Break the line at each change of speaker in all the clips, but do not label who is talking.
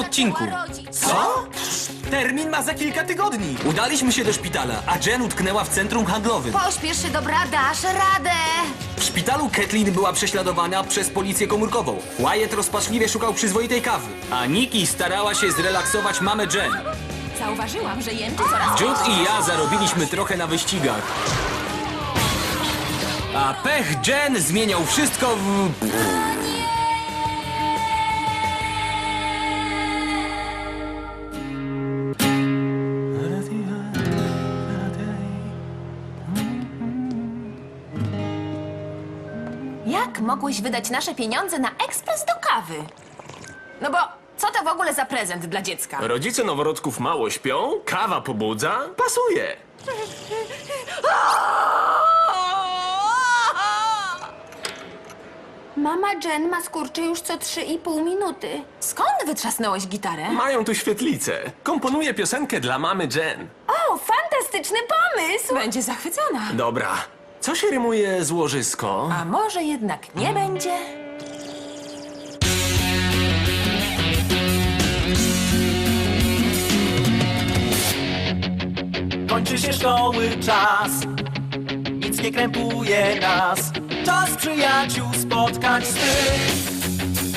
odcinku.
Co? Termin ma za kilka tygodni. Udaliśmy się do szpitala, a Jen utknęła w centrum handlowym.
Pośpiesz się, dobra, dasz radę.
W szpitalu Kathleen była prześladowana przez policję komórkową. Wyatt rozpaczliwie szukał przyzwoitej kawy, a Nikki starała się zrelaksować mamę Jen.
Zauważyłam, że jęczy coraz
Jude i ja zarobiliśmy trochę na wyścigach. A pech Jen zmieniał wszystko w...
Jak mogłeś wydać nasze pieniądze na ekspres do kawy? No bo co to w ogóle za prezent dla dziecka?
Rodzice noworodków mało śpią, kawa pobudza, pasuje.
Mama Jen ma skurcze już co 3,5 minuty.
Skąd wytrzasnąłeś gitarę?
Mają tu świetlicę. Komponuję piosenkę dla mamy Jen.
O, fantastyczny pomysł!
Będzie zachwycona.
Dobra. Co się rymuje z łożysko?
A może jednak nie będzie?
Kończy się szkoły czas, nic nie krępuje nas. Czas przyjaciół spotkać swych.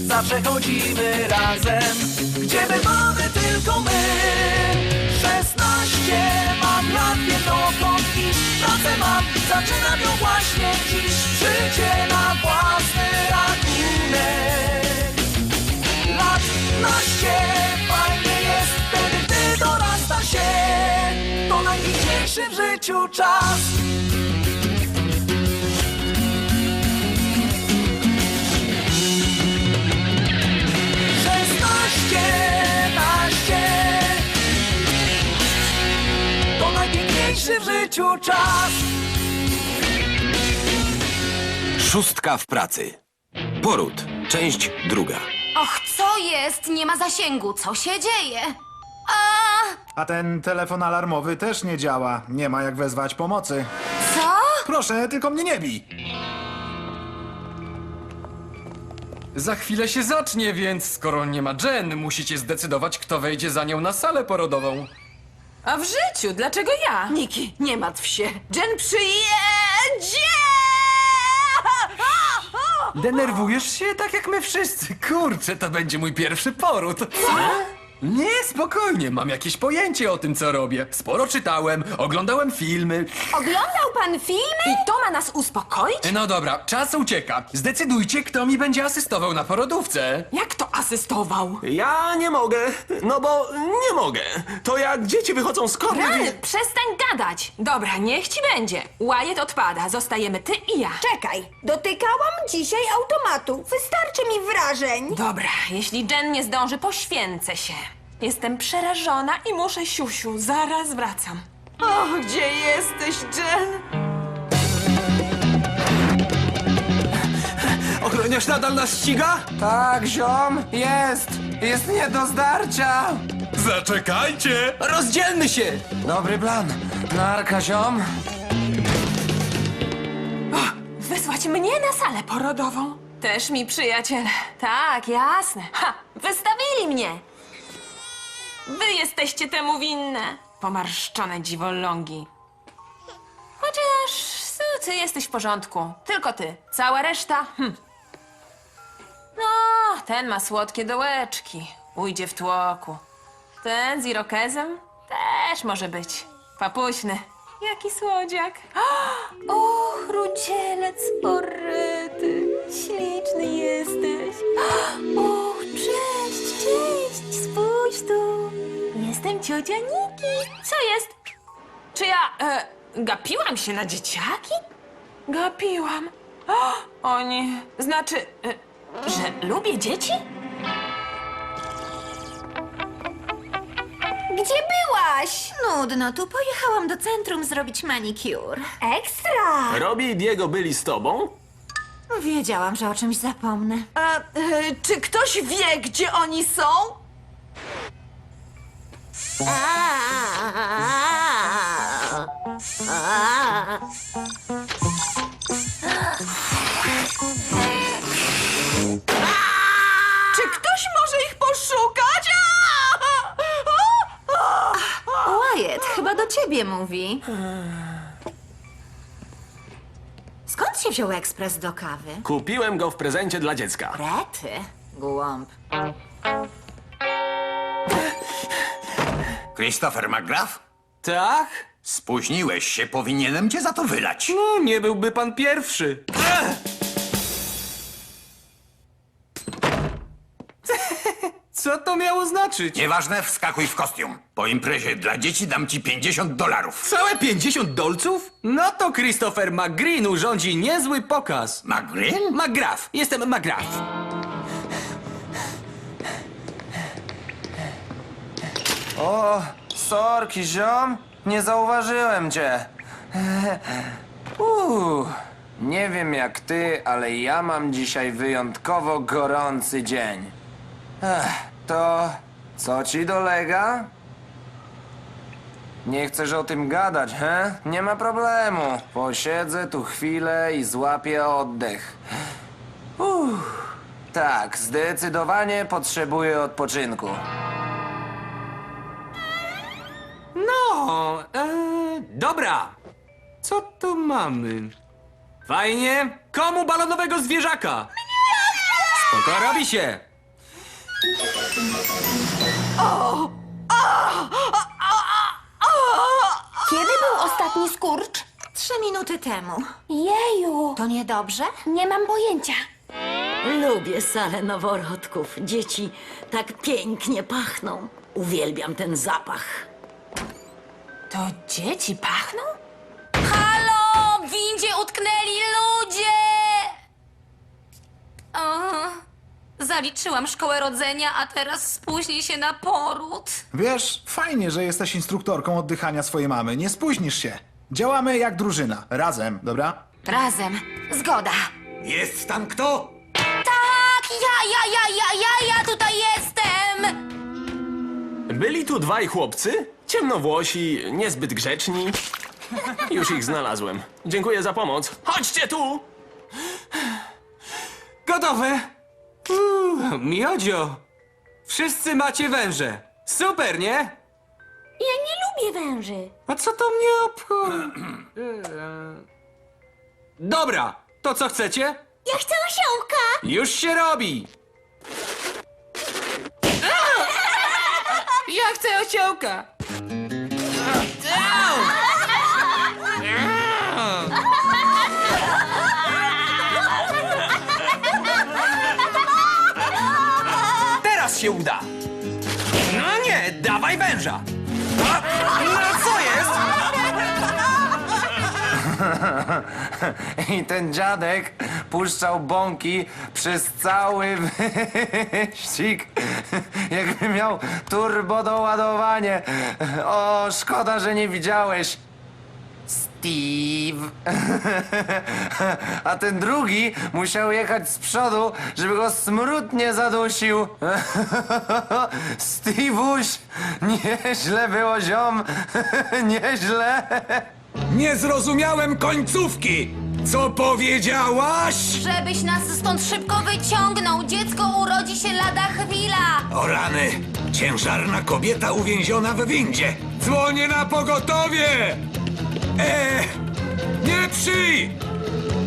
Zawsze chodzimy razem, gdzie bywamy tylko my. 16 mam lat, dokąd iść, pracę mam, zaczynam ją właśnie dziś. Życie na własny rachunek. Lat naście fajnie jest, wtedy gdy dorasta się. To najpiękniejszy w życiu czas. Najpiękniejszy w życiu czas.
Szóstka w pracy. Poród. Część druga.
Och, co jest? Nie ma zasięgu. Co się dzieje? A,
A ten telefon alarmowy też nie działa. Nie ma jak wezwać pomocy.
co?
Proszę, tylko mnie nie bij.
Za chwilę się zacznie, więc skoro nie ma Jen, musicie zdecydować, kto wejdzie za nią na salę porodową.
A w życiu, dlaczego ja?
Niki, nie martw się. Jen przyjedzie!
Denerwujesz się tak jak my wszyscy. Kurczę, to będzie mój pierwszy poród. Co? Nie, spokojnie, mam jakieś pojęcie o tym, co robię. Sporo czytałem, oglądałem filmy.
Oglądał pan film?
I to ma nas uspokoić?
No dobra, czas ucieka. Zdecydujcie, kto mi będzie asystował na porodówce.
Jak to asystował?
Ja nie mogę, no bo nie mogę. To jak dzieci wychodzą z.
Rany, przestań gadać! Dobra, niech ci będzie. Wyatt odpada, zostajemy ty i ja.
Czekaj, dotykałam dzisiaj automatu. Wystarczy mi wrażeń.
Dobra, jeśli Jen nie zdąży, poświęcę się. Jestem przerażona i muszę siusiu, zaraz wracam.
O, gdzie jesteś, Jen?
Ochroniarz nadal nas ściga?
Tak, ziom, jest! Jest nie do zdarcia!
Zaczekajcie!
Rozdzielmy się!
Dobry plan. Narka, ziom.
Wysłać mnie na salę porodową? Też mi przyjaciel. Tak, jasne. Ha! Wystawili mnie! Wy jesteście temu winne. Pomarszczone dziwolągi. Chociaż ty, ty jesteś w porządku. Tylko ty. Cała reszta? Hm. No, ten ma słodkie dołeczki. Ujdzie w tłoku. Ten z irokezem też może być. Papuśny. Jaki słodziak. O, rudzielec poryty. Śliczny jesteś. Jestem ciocia Niki. Co jest? Czy ja e, gapiłam się na dzieciaki? Gapiłam. O, o nie. Znaczy, e, że lubię dzieci?
Gdzie byłaś?
Nudno, tu pojechałam do centrum zrobić manicure.
Ekstra!
Robi i Diego byli z tobą?
Wiedziałam, że o czymś zapomnę.
A, e, czy ktoś wie, gdzie oni są? Czy ktoś może ich poszukać? Wyatt, chyba do ciebie mówi. Skąd się wziął ekspres do kawy?
Kupiłem go w prezencie dla dziecka.
Rety, głąb.
Christopher McGrath?
Tak?
Spóźniłeś się, powinienem cię za to wylać.
No, nie byłby pan pierwszy. Co to miało znaczyć?
Nieważne, wskakuj w kostium. Po imprezie dla dzieci dam ci 50 dolarów.
Całe 50 dolców? No to Christopher McGreen urządzi niezły pokaz.
McGreen?
McGrath. Jestem McGrath.
O, sorki, ziom. Nie zauważyłem cię. Uuu, nie wiem jak ty, ale ja mam dzisiaj wyjątkowo gorący dzień. Ech, to co ci dolega? Nie chcesz o tym gadać, he? Nie ma problemu. Posiedzę tu chwilę i złapię oddech. Uff, tak, zdecydowanie potrzebuję odpoczynku.
E, dobra. Co tu mamy? Fajnie. Komu balonowego zwierzaka? Spoko, robi się.
Kiedy był ostatni skurcz?
Trzy minuty temu.
Jeju,
To niedobrze?
nie mam pojęcia.
Lubię salę noworodków. Dzieci tak pięknie pachną. Uwielbiam ten zapach.
To dzieci pachną?
Halo! W windzie utknęli ludzie! O, zaliczyłam szkołę rodzenia, a teraz spóźnię się na poród.
Wiesz, fajnie, że jesteś instruktorką oddychania swojej mamy. Nie spóźnisz się. Działamy jak drużyna. Razem, dobra?
Razem. Zgoda.
Jest tam kto?
Tak, ja, ja, ja, ja, ja, ja tutaj jestem!
Byli tu dwaj chłopcy, ciemnowłosi, niezbyt grzeczni. Już ich znalazłem. Dziękuję za pomoc. Chodźcie tu!
Gotowe. Uuu, miodzio. Wszyscy macie węże. Super, nie?
Ja nie lubię węży.
A co to mnie obchodzi? Dobra, to co chcecie?
Ja chcę osiołka.
Już się robi! Ja chcę osiołka! Teraz się uda! No nie, dawaj węża! A, no co jest?
I ten dziadek puszczał bąki przez cały wyścig. Jakby miał turbo doładowanie. O, szkoda, że nie widziałeś. Steve. A ten drugi musiał jechać z przodu, żeby go smród nie zadusił. Steve'uś, nieźle było ziom. Nieźle.
Nie zrozumiałem końcówki! Co powiedziałaś?
Żebyś nas stąd szybko wyciągnął. Dziecko urodzi się lada chwila.
O rany! Ciężarna kobieta uwięziona w windzie! Dzwonię na pogotowie! Eee! Nie przyj!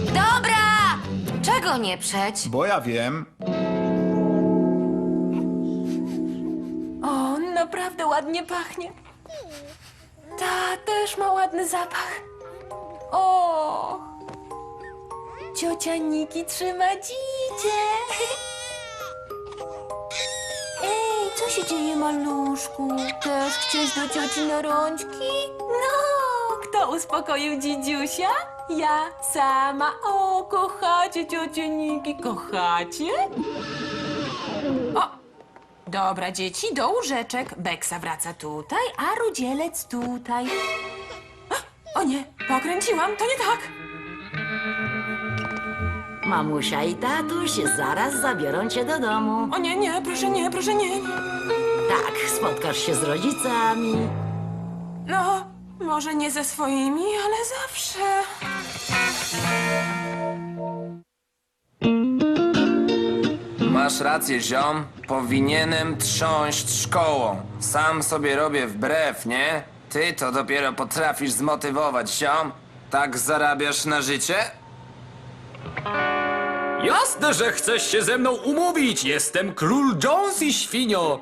Dobra! Czego nie przeć?
Bo ja wiem.
O, naprawdę ładnie pachnie. Ta też ma ładny zapach. O! Ciocia Niki trzyma dzidzie. Ej, co się dzieje, maluszku? Też chcesz do cioci na rączki? No, kto uspokoił dzidziusia? Ja sama. O, kochacie ciocię Niki, kochacie? O, Dobra, dzieci, do łóżeczek. Beksa wraca tutaj, a rudzielec tutaj. O nie, pokręciłam, to nie tak.
Mamusia i tatuś zaraz zabiorą cię do domu.
O nie, nie, proszę nie, proszę nie. nie.
Tak, spotkasz się z rodzicami.
No, może nie ze swoimi, ale zawsze.
Masz rację, ziom. Powinienem trząść szkołą. Sam sobie robię wbrew, nie? Ty to dopiero potrafisz zmotywować, ziom? Tak zarabiasz na życie?
Jasne, że chcesz się ze mną umówić. Jestem król Jones i świnio.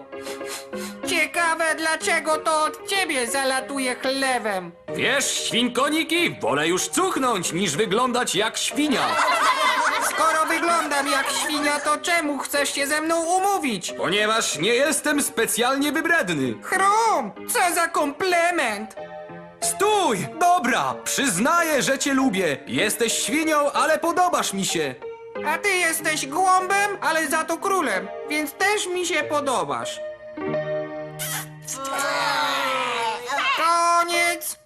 Ciekawe, dlaczego to od ciebie zalatuje chlewem.
Wiesz, świnkoniki, wolę już cuchnąć niż wyglądać jak świnia.
Skoro wyglądam jak świnia, to czemu chcesz się ze mną umówić?
Ponieważ nie jestem specjalnie wybredny.
Chrum, co za komplement!
Stój! Dobra, przyznaję, że cię lubię. Jesteś świnią, ale podobasz mi się.
A ty jesteś głąbem, ale za to królem, więc też mi się podobasz. Koniec!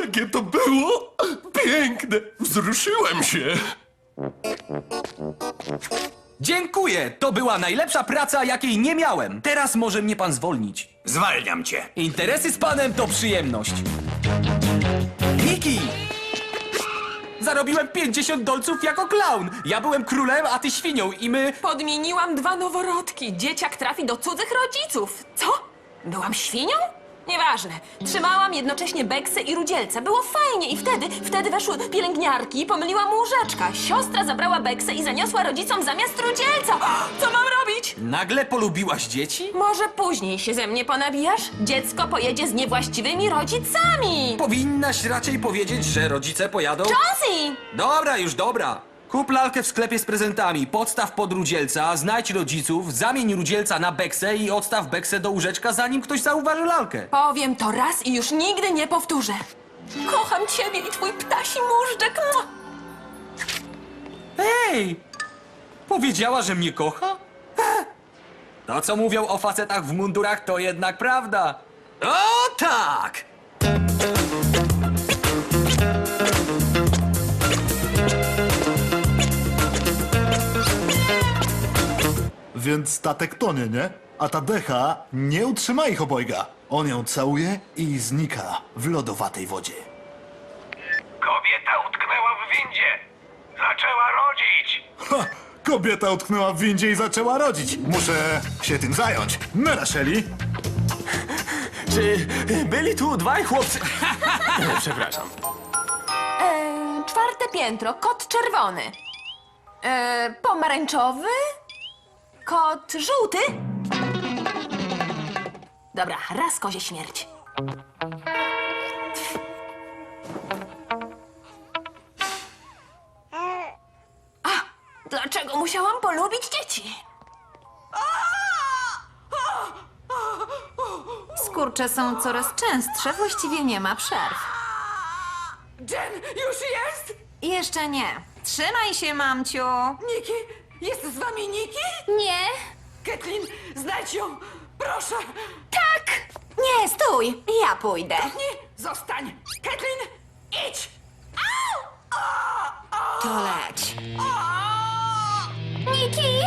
Jakie to było? Piękne! Wzruszyłem się!
Dziękuję, to była najlepsza praca, jakiej nie miałem. Teraz może mnie pan zwolnić.
Zwalniam cię.
Interesy z panem to przyjemność. Niki! Zarobiłem 50 dolców jako klaun. Ja byłem królem, a ty świnią i my...
Podmieniłam dwa noworodki. Dzieciak trafi do cudzych rodziców. Co? Byłam świnią? Nieważne. Trzymałam jednocześnie Beksę i Rudzielca. Było fajnie i wtedy, wtedy weszły pielęgniarki i pomyliłam łóżeczka. Siostra zabrała Beksę i zaniosła rodzicom zamiast Rudzielca. Co mam robić?
Nagle polubiłaś dzieci?
Może później się ze mnie ponabijasz? Dziecko pojedzie z niewłaściwymi rodzicami.
Powinnaś raczej powiedzieć, że rodzice pojadą...
Jonesy!
Dobra, już dobra. Kup lalkę w sklepie z prezentami, podstaw pod rudzielca, znajdź rodziców, zamień rudzielca na beksę i odstaw beksę do łóżeczka, zanim ktoś zauważy lalkę.
Powiem to raz i już nigdy nie powtórzę. Kocham ciebie i twój ptasi móżdżek. Mua!
Hej! Powiedziała, że mnie kocha? Eh, To, co mówią o facetach w mundurach, to jednak prawda. O tak!
Więc statek tonie, nie? A ta decha nie utrzyma ich obojga. On ją całuje i znika w lodowatej wodzie.
Kobieta utknęła w windzie. Zaczęła rodzić.
Ha! Kobieta utknęła w windzie i zaczęła rodzić. Muszę się tym zająć. Nara, Shelly.
Czy byli tu dwaj chłopcy? Przepraszam.
E, czwarte piętro, kot czerwony. E, pomarańczowy? Kot żółty? Dobra, raz kozie śmierć. A, dlaczego musiałam polubić dzieci?
Skurcze są coraz częstsze, właściwie nie ma przerw.
Jen, już jest?
Jeszcze nie. Trzymaj się, mamciu.
Niki? Jest z wami Niki?
Nie.
Kathleen, znajdź ją! Proszę!
Tak! Nie, stój! Ja pójdę.
Nie, zostań! Kathleen, idź!
To leć. Niki!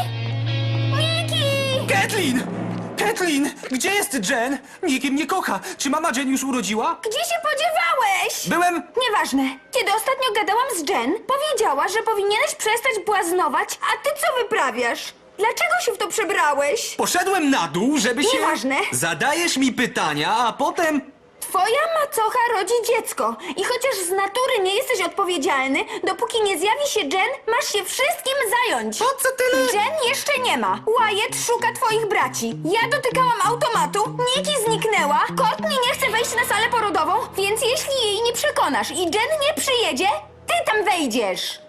Niki!
Kathleen! Kathleen! Gdzie jest Jen? Nikim nie kocha. Czy mama Jen już urodziła?
Gdzie się podziewałeś?
Byłem...
Nieważne. Kiedy ostatnio gadałam z Jen, powiedziała, że powinieneś przestać błaznować, a ty co wyprawiasz? Dlaczego się w to przebrałeś?
Poszedłem na dół, żeby się...
Nieważne.
Zadajesz mi pytania, a potem...
Twoja macocha rodzi dziecko i chociaż z natury nie jesteś odpowiedzialny, dopóki nie zjawi się Jen, masz się wszystkim zająć.
Po co tyle?
Jen jeszcze nie ma. Wyatt szuka twoich braci. Ja dotykałam automatu, Nikki zniknęła, Courtney nie chce wejść na salę porodową, więc jeśli jej nie przekonasz i Jen nie przyjedzie, ty tam wejdziesz.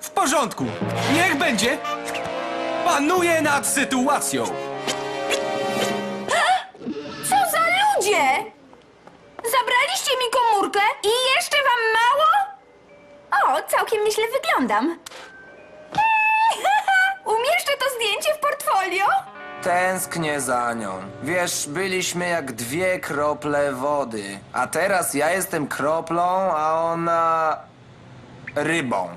W porządku. Niech będzie. Panuję nad sytuacją.
Co za ludzie! Zabraliście mi komórkę i jeszcze wam mało? O, całkiem nieźle wyglądam. Umieszczę to zdjęcie w portfolio?
Tęsknię za nią. Wiesz, byliśmy jak dwie krople wody. A teraz ja jestem kroplą, a ona. rybą.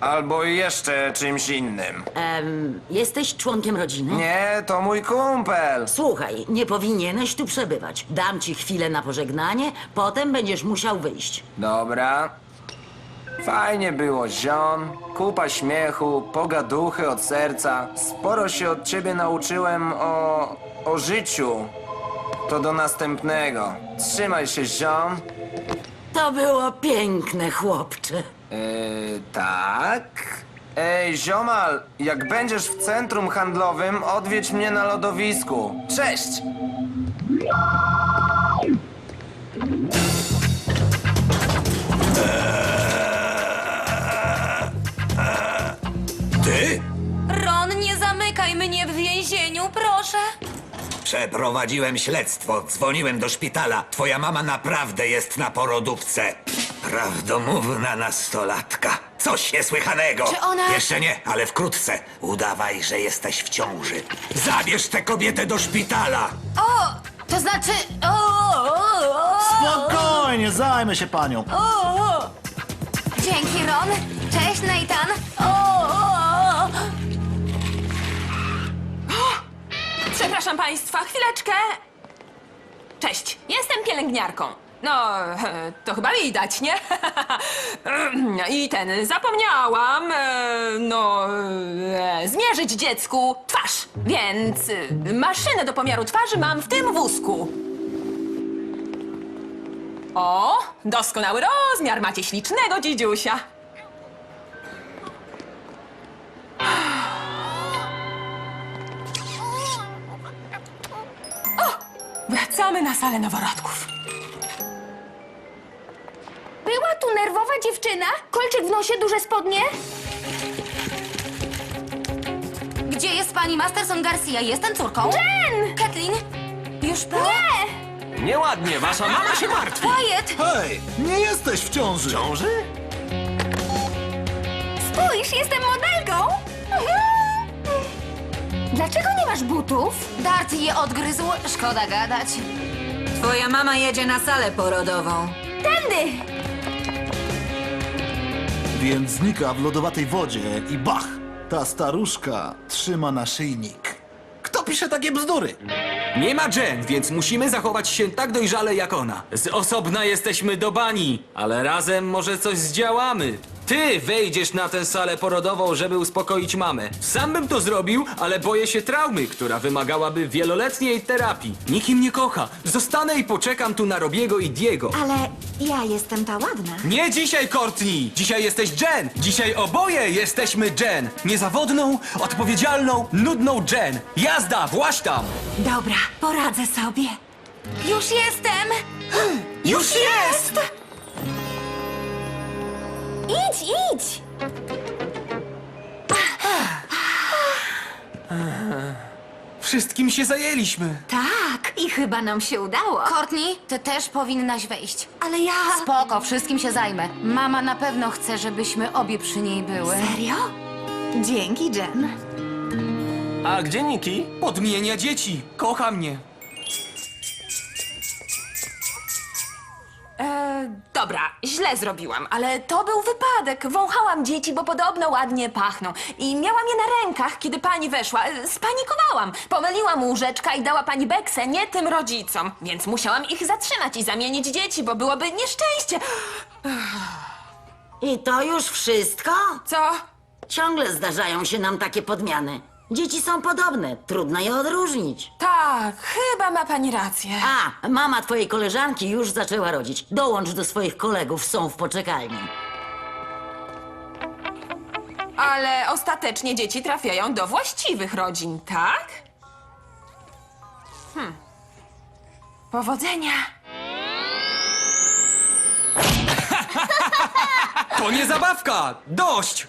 Albo jeszcze czymś innym.
Em, jesteś członkiem rodziny?
Nie, to mój kumpel.
Słuchaj, nie powinieneś tu przebywać. Dam ci chwilę na pożegnanie, potem będziesz musiał wyjść.
Dobra. Fajnie było, ziom. Kupa śmiechu, pogaduchy od serca. Sporo się od ciebie nauczyłem o... o życiu. To do następnego. Trzymaj się, ziom.
To było piękne, chłopcze.
Yy, tak. Ej, ziomal, jak będziesz w centrum handlowym, odwiedź mnie na lodowisku. Cześć!
Ty?
Ron, nie zamykaj mnie w więzieniu, proszę.
Przeprowadziłem śledztwo, dzwoniłem do szpitala. Twoja mama naprawdę jest na porodówce. Prawdomówna nastolatka. Coś niesłychanego.
Czy ona-
Jeszcze nie, ale wkrótce. Udawaj, że jesteś w ciąży. Zabierz tę kobietę do szpitala.
O, to znaczy... O, o, o,
Spokojnie, zajmę się panią.
o, o. Dzięki, Ron. Cześć, Nathan. O, o, o.
Przepraszam państwa, chwileczkę. Cześć, jestem pielęgniarką. No, to chyba widać, nie? I ten, zapomniałam, e, no, e, zmierzyć dziecku twarz. Więc maszynę do pomiaru twarzy mam w tym wózku. O, doskonały rozmiar, macie ślicznego dzidziusia. Wracamy na salę noworodków.
Była tu nerwowa dziewczyna? Kolczyk w nosie, duże spodnie?
Gdzie jest pani Masterson Garcia? Jestem córką.
Jen!
Kathleen, już po...
Nie!
Nieładnie, wasza mama się martwi.
Wyatt!
Hej, nie jesteś w ciąży.
Ciąży?
Spójrz, jestem modelką! Dlaczego nie masz butów?
Dart je odgryzł, szkoda gadać.
Twoja mama jedzie na salę porodową.
Tędy!
Więc znika w lodowatej wodzie i bach! Ta staruszka trzyma naszyjnik. Kto pisze takie bzdury?
Nie ma Jen, więc musimy zachować się tak dojrzale jak ona. Z osobna jesteśmy do bani, ale razem może coś zdziałamy. Ty wejdziesz na tę salę porodową, żeby uspokoić mamę. Sam bym to zrobił, ale boję się traumy, która wymagałaby wieloletniej terapii. Nikim nie kocha. Zostanę i poczekam tu na Robiego i Diego.
Ale ja jestem ta ładna.
Nie dzisiaj, Courtney! Dzisiaj jesteś Jen! Dzisiaj oboje jesteśmy Jen! Niezawodną, odpowiedzialną, nudną Jen! Jazda, właś tam!
Dobra, poradzę sobie.
Już jestem!
Już jest!
Idź, idź!
Wszystkim się zajęliśmy.
Tak, i chyba nam się udało.
Courtney, ty też powinnaś wejść.
Ale ja...
Spoko, wszystkim się zajmę. Mama na pewno chce, żebyśmy obie przy niej były.
Serio? Dzięki, Jen.
A gdzie Niki?
Podmienia dzieci. Kocha mnie.
E, dobra, źle zrobiłam, ale to był wypadek. Wąchałam dzieci, bo podobno ładnie pachną. I miałam je na rękach, kiedy pani weszła. E, Spanikowałam. Pomyliłam łóżeczka i dała pani Beksę nie tym rodzicom. Więc musiałam ich zatrzymać i zamienić dzieci, bo byłoby nieszczęście.
I to już wszystko?
Co?
Ciągle zdarzają się nam takie podmiany. Dzieci są podobne, trudno je odróżnić.
Tak, chyba ma pani rację.
A, mama twojej koleżanki już zaczęła rodzić. Dołącz do swoich kolegów, są w poczekalni.
Ale ostatecznie dzieci trafiają do właściwych rodzin, tak? Hmm. Powodzenia.
To nie zabawka! Dość!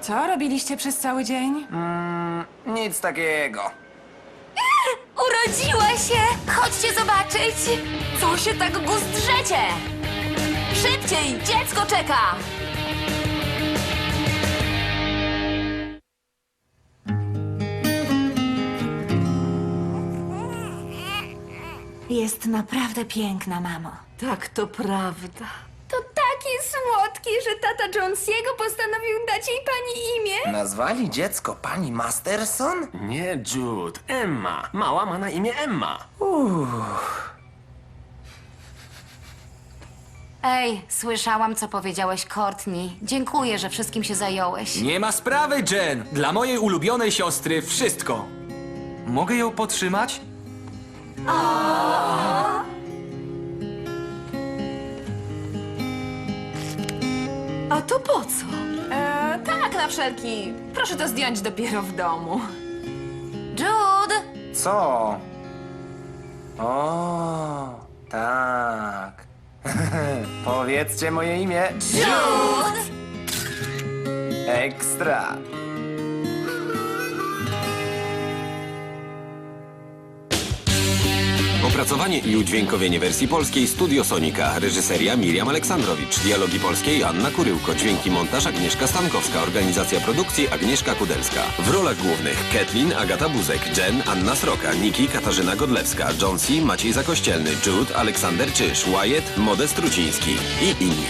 Co robiliście przez cały dzień?
Nic takiego.
Urodziła się! Chodźcie zobaczyć!
Co się tak guzdrzecie? Szybciej, dziecko czeka!
Jest naprawdę piękna, mamo.
Tak, to prawda.
Słodkie, że tata Jonesiego postanowił dać jej pani imię.
Nazwali dziecko pani Masterson?
Nie Jude, Emma. Mała ma na imię Emma.
Ej, słyszałam, co powiedziałeś Courtney. Dziękuję, że wszystkim się zająłeś.
Nie ma sprawy, Jen! Dla mojej ulubionej siostry wszystko. Mogę ją podtrzymać?
A to po co?
E, tak, na wszelki. Proszę to zdjąć dopiero w domu.
Jude!
Co? O, tak. Powiedzcie moje imię.
Jude!
Ekstra.
Opracowanie i udźwiękowienie wersji polskiej Studio Sonika. Reżyseria Miriam Aleksandrowicz. Dialogi polskie Joanna Kuryłko. Dźwięki montaż Agnieszka Stankowska. Organizacja produkcji Agnieszka Kudelska. W rolach głównych Kathleen Agata Buzek, Jen Anna Sroka, Niki Katarzyna Godlewska, John C. Maciej Zakościelny, Jude Aleksander Czyż, Wyatt Modest Truciński i inni.